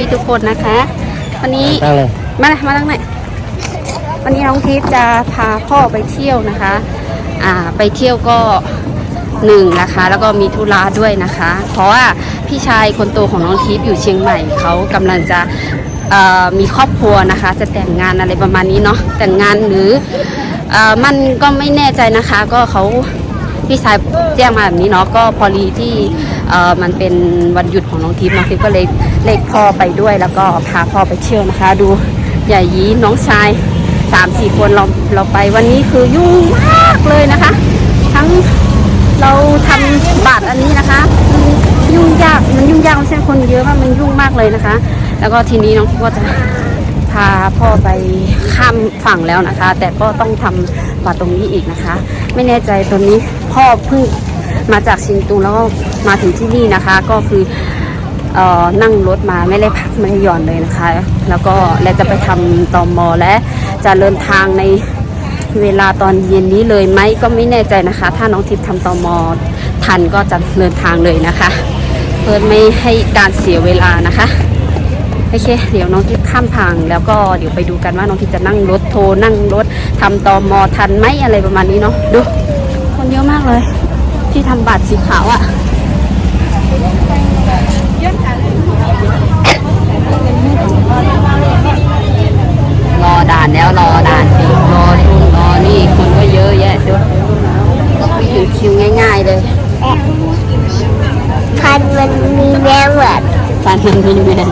พี่ๆทุกคนนะคะ วันนี้ตั้งเลยมาเลยมาตั้งไหนอยวันนี้น้องทิพย์จะพาพ่อไปเที่ยวนะคะ อ่า ไปเที่ยวก็หนึ่งนะคะ แล้วก็มีธุระด้วยนะคะ เพราะว่าพี่ชายคนโตของน้องทิพย์อยู่เชียงใหม่เขากำลังจะเอ่อมีครอบครัวนะคะ จะแต่งงานอะไรประมาณนี้เนาะแต่งงานหรือเอ่อมันก็ไม่แน่ใจนะคะ ก็เขาพี่ชายแจ้งมาแบบนี้เนาะก็พอดีที่เอ่อมันเป็นวันหยุดของน้องทิพย์น้องทิพย์ก็เลย เลขพ่อไปด้วยแล้วก็พาพ่อไปเที่ยวนะคะ ดูใหญ่ยีน้องชายสามสี่คนเราเราไปวันนี้คือยุ่งมากเลยนะคะ ทั้งเราทำบัตรอันนี้นะคะ ยุ่งยากมันยุ่งยากไม่ใช่คนเยอะมากมันยุ่งมากเลยนะคะ แล้วก็ทีนี้น้องก็จะพาพ่อไปข้ามฝั่งแล้วนะคะ แต่ก็ต้องทำบัตรตรงนี้อีกนะคะ ไม่แน่ใจตอนนี้พ่อเพิ่งมาจากชินตุงแล้วก็มาถึงที่นี่นะคะ ก็คือ นั่งรถมาไม่ได้พักไม่ได้หย่อนเลยนะคะ แล้วก็และจะไปทำตอมอและจะเดินทางในเวลาตอนเย็นนี้เลยไหมก็ไม่แน่ใจนะคะ ถ้าน้องทิพย์ทำตอมอทันก็จะเดินทางเลยนะคะ เพื่อไม่ให้การเสียเวลานะคะโอเค เดี๋ยวน้องทิพย์ข้ามพังแล้วก็เดี๋ยวไปดูกันว่าน้องทิพย์จะนั่งรถโทรนั่งรถทำตอมอทันไหมอะไรประมาณนี้เนาะดู คนเยอะมากเลย ที่ทำบัตรสีขาวอะ่ะ ด่านแล้วรอด่านอีกรอนู่นรอนี่คนก็เยอะแยะด้วยถึงคิวง่าย ๆ เลยพันมันมีแมวแบบฟันมันมีแมน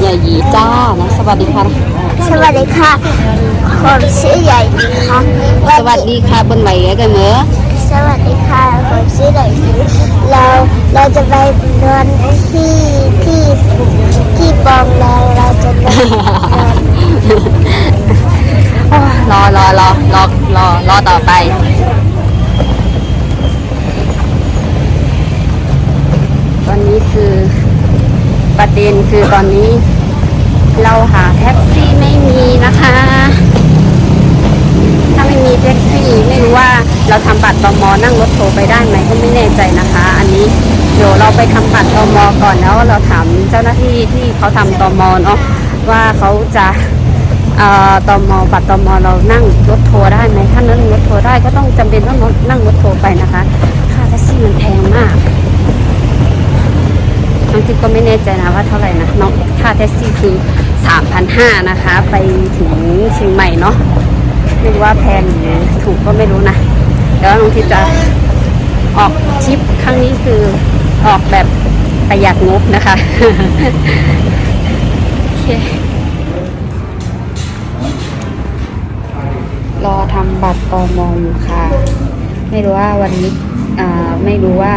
อย่าหยีจ้านะสวัสดีค่ะ สวัสดีค่ะผมชื่อใหญ่ดีค่ะสวัสดีค่ะบนไหวกันเหมอสวัสดีค่ะผมชื่อใหญ่ดีเราเราจะไปนอนที่ที่ที่บองแรงเราจะนอนโอ้ย รอรอรอรอรอรอต่อไปตอนนี้คือประเด็นคือตอนนี้ เราหาแท็กซี่ไม่มีนะคะ ถ้าไม่มีแท็กซี่ไม่รู้ว่าเราทำบัตรตมอนั่งรถโทรไปได้ไหมก็ไม่แน่ใจนะคะ อันนี้เดี๋ยวเราไปทำบัตรตมอก่อนแล้วเราถามเจ้าหน้าที่ที่เขาทำตมเนาะว่าเขาจะ เอ่อตมบัตรตมเรานั่งรถโทรได้ไหมถ้านั่งรถโทรได้ก็ต้องจำเป็นต้องนั่งรถโทรไปนะคะ ค่าแท็กซี่มันแพงมากน้องจิ๊บก็ไม่แน่ใจนะว่าเท่าไหร่นะน้องค่าแท็กซี่คือ3,500นะคะ ไปถึงเชียงใหม่เนาะไม่รู้ว่าแพงหรือถูกก็ไม่รู้นะแล้วน้องทิพย์จะออกทริปครั้งนี้คือออกแบบประหยัดงบนะคะโอเค รอทำบัตรตมอยู่ค่ะ ไม่รู้ว่าวันนี้ไม่รู้ว่า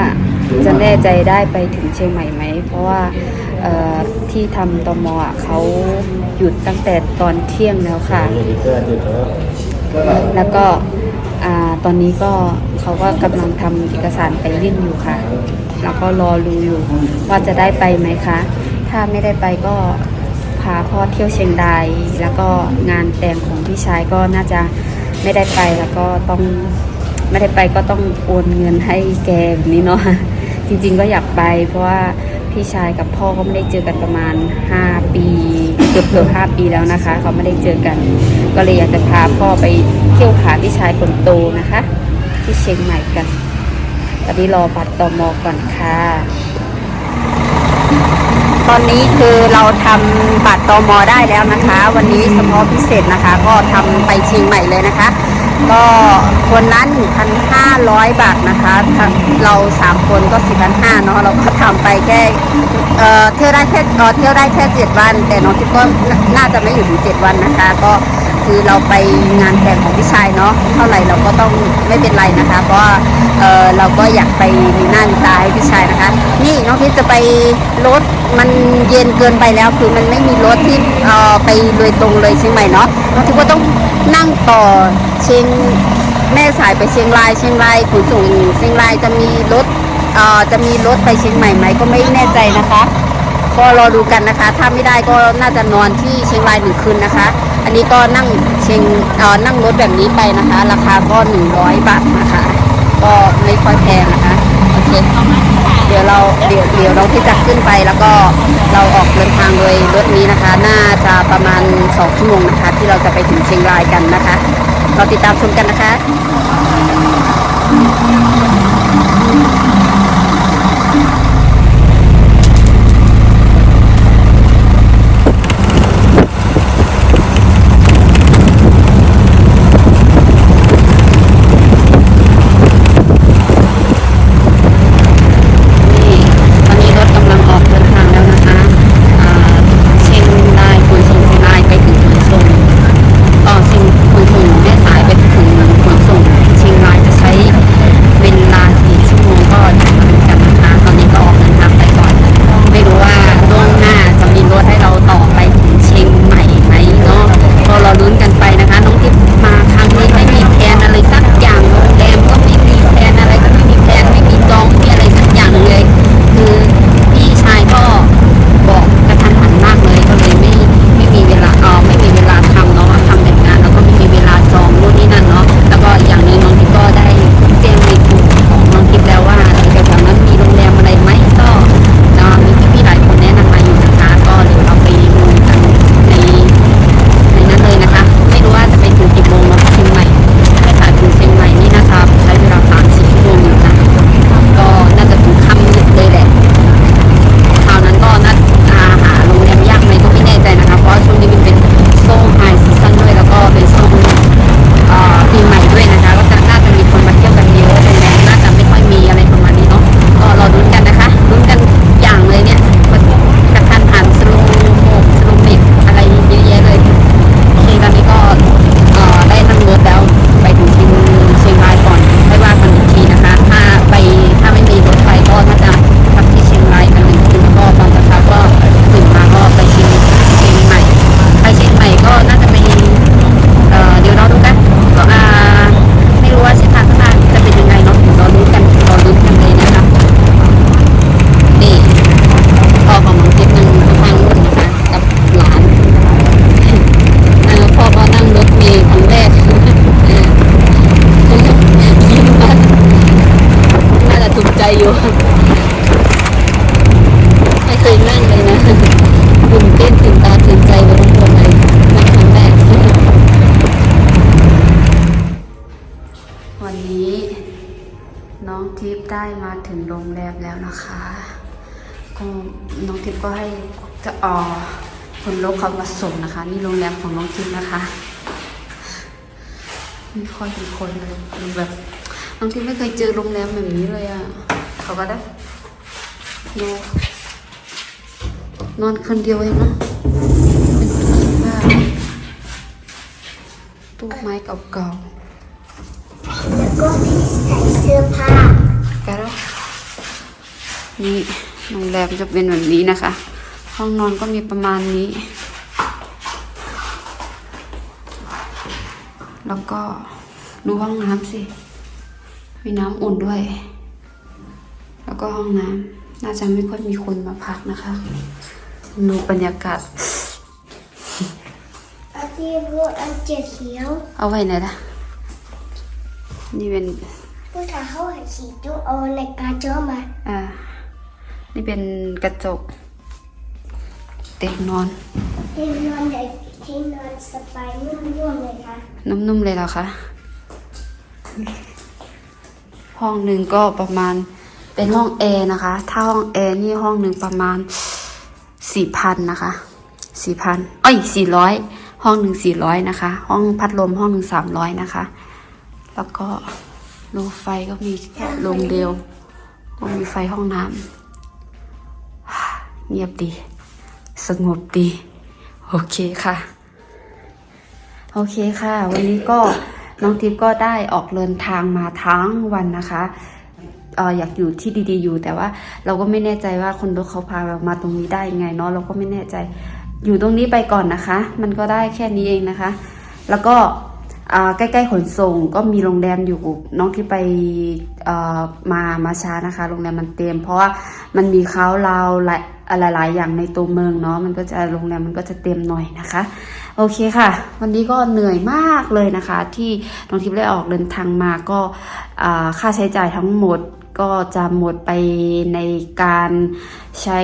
จะแน่ใจได้ไปถึงเชียงใหม่ไหม เพราะว่าที่ทำตมอเขาหยุดตั้งแต่ตอนเที่ยงแล้วค่ะ แล้วก็ตอนนี้ก็เขาก็กำลังทำเอกสารไปยื่นอยู่ค่ะ แล้วก็รอรู้อยู่ว่าจะได้ไปไหมคะ ถ้าไม่ได้ไปก็พาพ่อเที่ยวเชียงราย แล้วก็งานแต่งของพี่ชายก็น่าจะ ไม่ได้ไปแล้วก็ต้องไม่ได้ไปก็ต้องโอนเงินให้แกแบบนี้เนาะจริง ๆ ก็อยากไป เพราะว่าพี่ชายกับพ่อก็ไม่ได้เจอกันประมาณ 5 ปีเกือบเกือบห้าปีแล้วนะคะ เขาไม่ได้เจอกัน ก็เลยอยากจะพาพ่อไปเที่ยวหาพี่ชายคนโตนะคะ ที่เชียงใหม่กันตอนนี้รอบัตรตอมอก่อนค่ะ ตอนนี้คือเราทำบัตรตอมอได้แล้วนะคะ วันนี้เฉพาะพิเศษนะคะ ก็ทำไปเชียงใหม่เลยนะคะ ก็คนนั้น1,500 บาทนะคะทั้งเรา 3 คนก็4,500เนาะเราก็ทำไปแค่เอ่อเที่ยวได้แค่เที่ยวได้แค่ 7 วัน แต่น้องที่ก็น่าจะไม่อยู่ถึง 7 วันนะคะ ก็ คือเราไปงานแต่งของพี่ชายเนาะเท่าไหร่เราก็ต้องไม่เป็นไรนะคะเพราะเออเราก็อยากไปมีหน้ามีตาให้พี่ชายนะคะ นี่น้องทิพย์จะไปรถมันเย็นเกินไปแล้ว คือมันไม่มีรถที่เออไปโดยตรงเลยเชียงใหม่เนาะน้องทิพย์ก็ต้องนั่งต่อเชียงแม่สายไปเชียงรายเชียงรายขนส่งเชียงรายจะมีรถเอ่อจะมีรถไปเชียงใหม่ไหมก็ไม่แน่ใจนะคะ ก็รอดูกันนะคะ ถ้าไม่ได้ก็น่าจะนอนที่เชียงรายหนึ่งคืนนะคะ อันนี้ก็นั่งเชงเอ่อนั่งรถแบบนี้ไปนะคะ ราคาก็100บาทนะคะ ก็ไม่ค่อยแพงนะคะโอเคเดี๋ยวเราเดี๋ยวเดี๋ยวเราที่จะขึ้นไปแล้วก็เราออกเดินทางโดยรถนี้นะคะ น่าจะประมาณ2ชั่วโมงนะคะ ที่เราจะไปถึงเชียงรายกันนะคะ เราติดตามชมกันนะคะ ออคนรถเขามาส่งนะคะ นี่โรงแรมของน้องทิพย์นะคะไม่ค่อยมีคนเลยดูแบบน้องทิพย์ไม่เคยเจอโรงแรมแบบนี้เลยอะ่ะเขาก็ได้ดูนอนคนเดียวเองนะเป็นตู้ผ้าตู้ไม้เก่าๆแล้วก็ที่ใส่เสื้อผ้ากแล้วนี่โรงแรมจะเป็นแบบนี้นะคะ ห้องนอนก็มีประมาณนี้ แล้วก็ดูห้องน้ำสิ มีน้ำอุ่นด้วย แล้วก็ห้องน้ำน่าจะไม่ค่อยมีคนมาพักนะคะ ดูบรรยากาศอันที่รู้อันเจ็ดเขียว เอาไว้ไหนล่ะ นี่เป็นผู้ชายเขาให้สีจุเอาในกาเจอมา อ่า นี่เป็นกระจก เตียงนอนที่นอนใหญ่ที่นอนสบายนุ่มๆเลยค่ะนุ่มๆเลยเหรอคะห้องหนึ่งก็ประมาณเป็นห้องแอร์นะคะ ถ้าห้องแอร์นี่ห้องหนึ่งประมาณสี่พันนะคะสี่พันเอ้ยสี่ร้อยห้องหนึ่งสี่ร้อยนะคะ ห้องพัดลมห้องหนึ่งสามร้อยนะคะ แล้วก็รูไฟก็มีแค่ลงเดียวก็มีไฟห้องน้ำเงียบดี สงบดี โอเคค่ะ โอเคค่ะ วันนี้ก็น้องทิพย์ก็ได้ออกเดินทางมาทั้งวันนะคะเอออยากอยู่ที่ดีๆอยู่ แต่ว่าเราก็ไม่แน่ใจว่าคนรถเขาพาเรามาตรงนี้ได้ยังไงเนาะเราก็ไม่แน่ใจอยู่ตรงนี้ไปก่อนนะคะ มันก็ได้แค่นี้เองนะคะ แล้วก็ใกล้ๆขนส่งก็มีโรงแรมอยู่น้องที่ไปเออมามาช้านะคะ โรงแรมมันเต็มเพราะว่ามันมีเขาลาหลาย หลายๆ อย่างในตัวเมืองเนาะมันก็จะโรงแรมมันก็จะเต็มหน่อยนะคะ โอเคค่ะ วันนี้ก็เหนื่อยมากเลยนะคะ ที่น้องทิพย์ได้ออกเดินทางมาก็ค่าใช้จ่ายทั้งหมดก็จะหมดไปในการใช้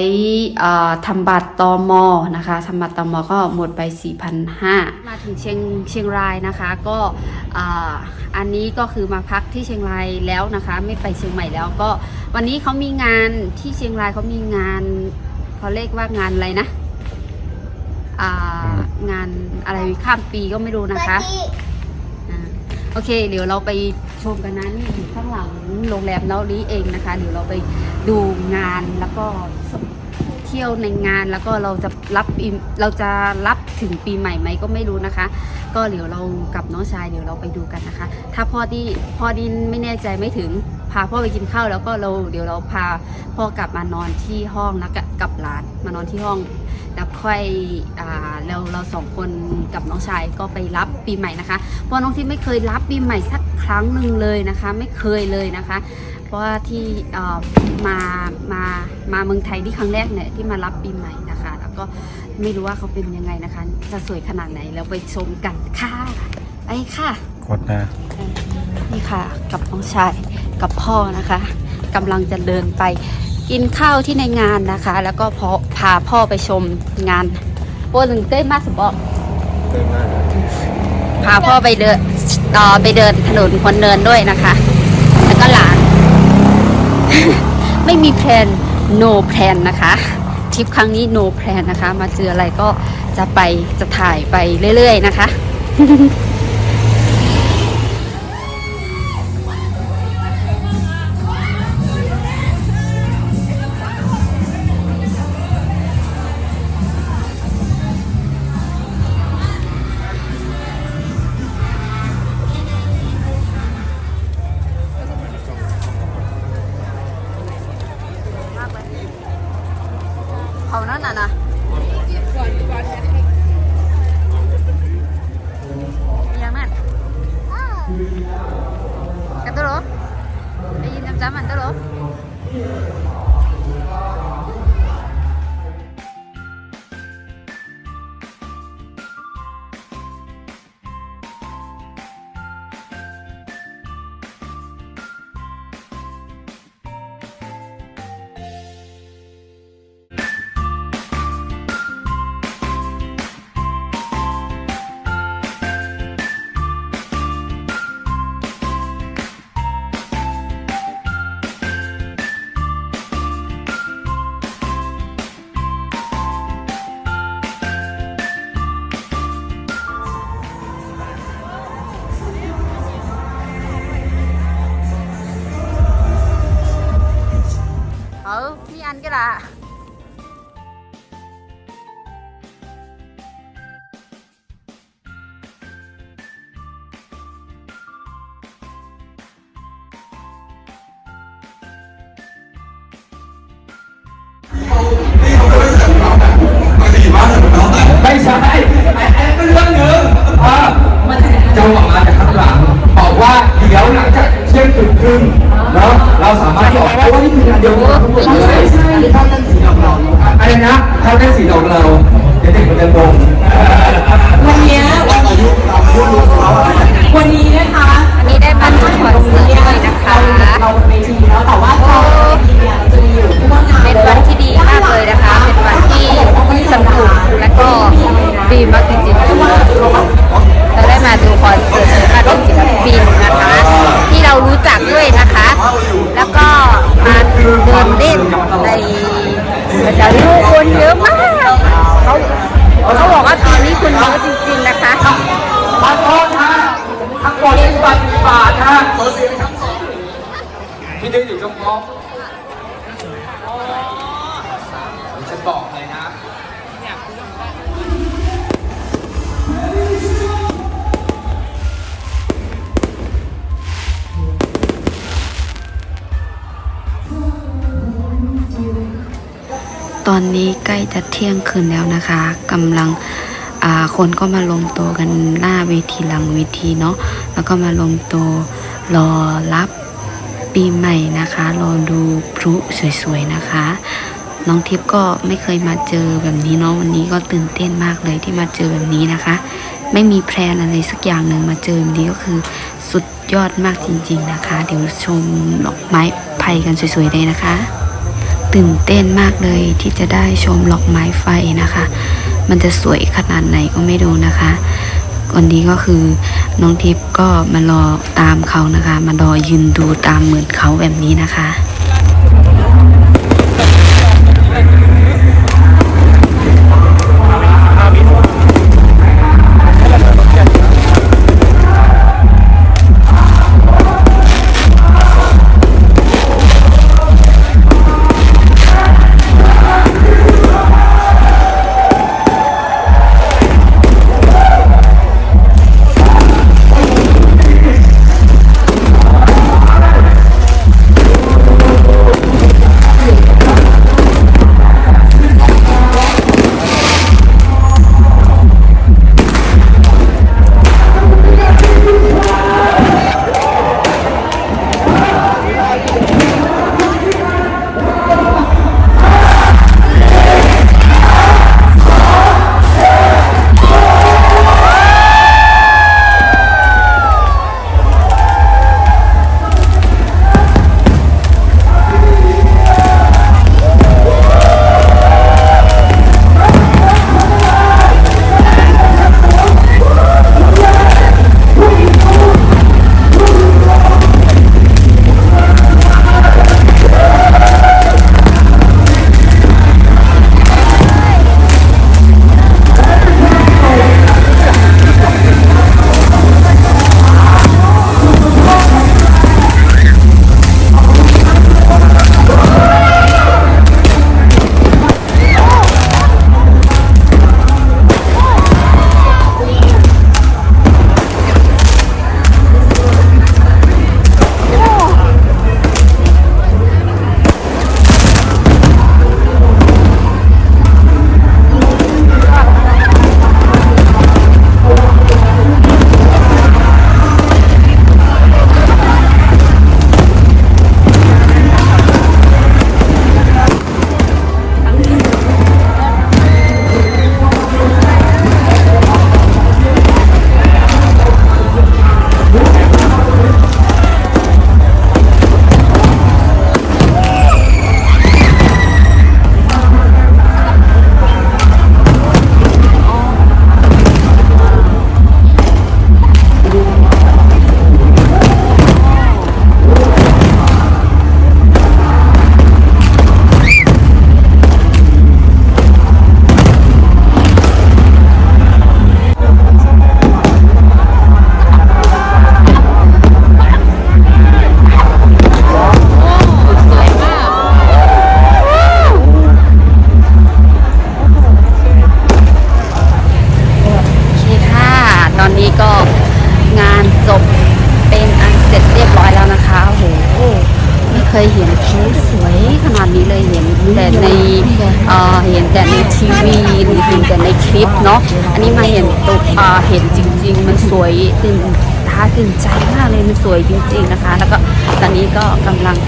ทำบัตรตอมอนะคะทำบัตรตอมอก็หมดไป4,500มาถึงเชียงเชียงรายนะคะ ก็อ่าอันนี้ก็คือมาพักที่เชียงรายแล้วนะคะ ไม่ไปเชียงใหม่แล้วก็วันนี้เขามีงานที่เชียงรายเขามีงาน เขาเรียกว่างานอะไรนะอ่างานอะไรข้ามปีก็ไม่รู้นะคะอ่าโอเค เดี๋ยวเราไปชมกันนะนี่อยู่ข้างหลังโรงแรมเรานี้เองนะคะ เดี๋ยวเราไปดูงานแล้วก็ เที่ยวในงาน แล้วก็เราจะรับเราจะรับถึงปีใหม่ไหมก็ไม่รู้นะคะ ก็เดี๋ยวเรากับน้องชายเดี๋ยวเราไปดูกันนะคะ ถ้าพ่อที่พ่อดินไม่แน่ใจไม่ถึงพาพ่อไปกินข้าวแล้วก็เราเดี๋ยวเราพาพ่อกลับมานอนที่ห้องนะกับกับหลานมานอนที่ห้องแล้วค่อยอ่าเราเราสองคนกับน้องชายก็ไปรับปีใหม่นะคะเพราะน้องที่ไม่เคยรับปีใหม่สักครั้งหนึ่งเลยนะคะ ไม่เคยเลยนะคะ ราะว่าที่เอ่อมามามาเมืองไทยที่ครั้งแรกเนี่ยที่มารับปีใหม่นะคะ แล้วก็ไม่รู้ว่าเขาเป็นยังไงนะคะ จะสวยขนาดไหนแล้วไปชมกันค่ะไปค่ะกดนะนี่ค่ะ กับน้องชายกับพ่อนะคะกำลังจะเดินไปกินข้าวที่ในงานนะคะ แล้วก็พอพาพ่อไปชมงานโอ้ถึงเต้นมากสมบอกเต็มมากพาพ่อไปเดินต่อไปเดินถนนคนเดินด้วยนะคะ แล้วก็หลาน ไม่มีแพลน no plan นะคะทริปครั้งนี้ no plan นะคะ มาเจออะไรก็จะไปจะถ่ายไปเรื่อย ๆ นะคะ ไม่ใช่ไอ้ไอ้ก็เรื่องหนึ่งเออจังหวะมาจากข้างหลังบอกว่าเดี๋ยวหลังจากเที่ยงคืนครึ่งเนาะเราสามารถที่อกเพราะว่านี่คืองานเดียวกันทั้งหมดใช่ใช่ที่เขาเล่นสีดอกเราอะไรนะเขาเล่นสีดอกเราเดี๋ยวเด็กมันจะงงวันนี้วันนี้นะคะอันนี้ได้มาดูคอนเสิร์ตด้วยนะคะเราบนเวทีแล้วแต่ว่าเวทีเนี่ยจะมีอยู่ที่ว่างานเป็นวันที่ดีมากเลยนะคะ เป็นวันที่ สนุกและก็ดีมากจริงๆเราได้มาดูคอนเสิร์ตมาดูศิลปินนะคะ ที่เรารู้จักด้วยนะคะ แล้วก็มาเดินเล่นในแต่ลูกคนเยอะมากเขาเขาบอกว่าปีนี้คนเยอะจริงๆนะคะขอโทษนะทั้งหมดที่บัตรบาทนะขอเสียงทั้งสองที่ได้อยู่ตรงนี้ฉัน อนนี้ใกล้จะเที่ยงคืนแล้วนะคะกำลังคนก็มาลงตัวกันหน้าเวทีหลังเวทีเนาะแล้วก็มาลงตัวรอรับปีใหม่นะคะ รอดูพลุสวยๆนะคะ น้องทิพย์ก็ไม่เคยมาเจอแบบนี้เนาะวันนี้ก็ตื่นเต้นมากเลยที่มาเจอแบบนี้นะคะ ไม่มีแพลนอะไรสักอย่างหนึ่งมาเจอแบบนี้ก็คือสุดยอดมากจริง ๆนะคะ เดี๋ยวชมดอกไม้ภัยกันสวยๆเลยนะคะ ตื่นเต้นมากเลยที่จะได้ชมดอกไม้ไฟนะคะ มันจะสวยขนาดไหนก็ไม่รู้นะคะวันนี้ก็คือน้องทิพย์ก็มารอตามเขานะคะ มารอยืนดูตามเหมือนเขาแบบนี้นะคะ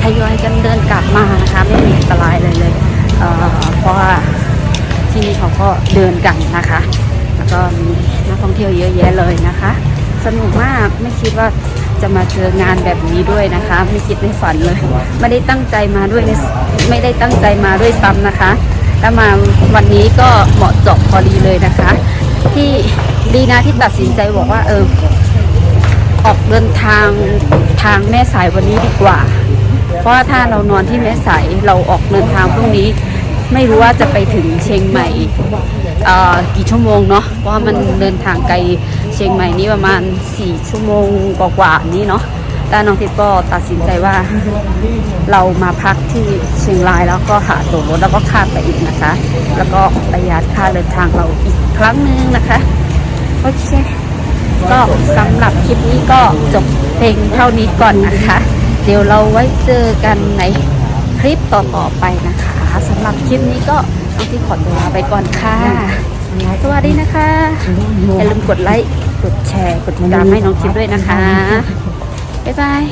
ทยอยกันเดินกลับมานะคะ ไม่มีอันตรายเลยเลยเเพราะว่าที่นี่เขาก็เดินกันนะคะ แล้วก็มีนักท่องเที่ยวเยอะแยะเลยนะคะ สนุกมากไม่คิดว่าจะมาเจองานแบบนี้ด้วยนะคะ ไม่คิดไม่ฝันเลย ไม่ได้ตั้งใจมาด้วยไม่ได้ตั้งใจมาด้วยซ้ำนะคะแล้วมาวันนี้ก็เหมาะเจาะพอดีเลยนะคะ ที่ดีนะที่ตัดสินใจบอกว่าเออออกเดินทางทางแม่สายวันนี้ดีกว่า เพราะถ้าเรานอนที่แม่สายเราออกเดินทางพรุ่งนี้ ไม่รู้ว่าจะไปถึงเชียงใหม่กี่ชั่วโมงเนาะเพราะมันเดินทางไกลเชียงใหม่นี่ประมาณ 4 ชั่วโมงกว่าๆนี้เนาะแล้วน้องทิพย์ก็ตัดสินใจว่าเรามาพักที่เชียงรายแล้วก็หาตั๋วรถแล้วก็ข้ามไปอีกนะคะ แล้วก็ประหยัดค่าเดินทางเราอีกครั้งหนึ่งนะคะโอเคก็สำหรับคลิปนี้ก็จบเพลงเท่านี้ก่อนนะคะ เดี๋ยวเราไว้เจอกันในคลิปต่อๆไปนะคะสำหรับคลิปนี้ก็ต้องที่ขอตัวลาไปก่อนค่ะ สวัสดีนะคะ อย่าลืมกดไลค์ กดแชร์ กดติดตามให้น้องคลิปด้วยนะคะ บ๊ายบาย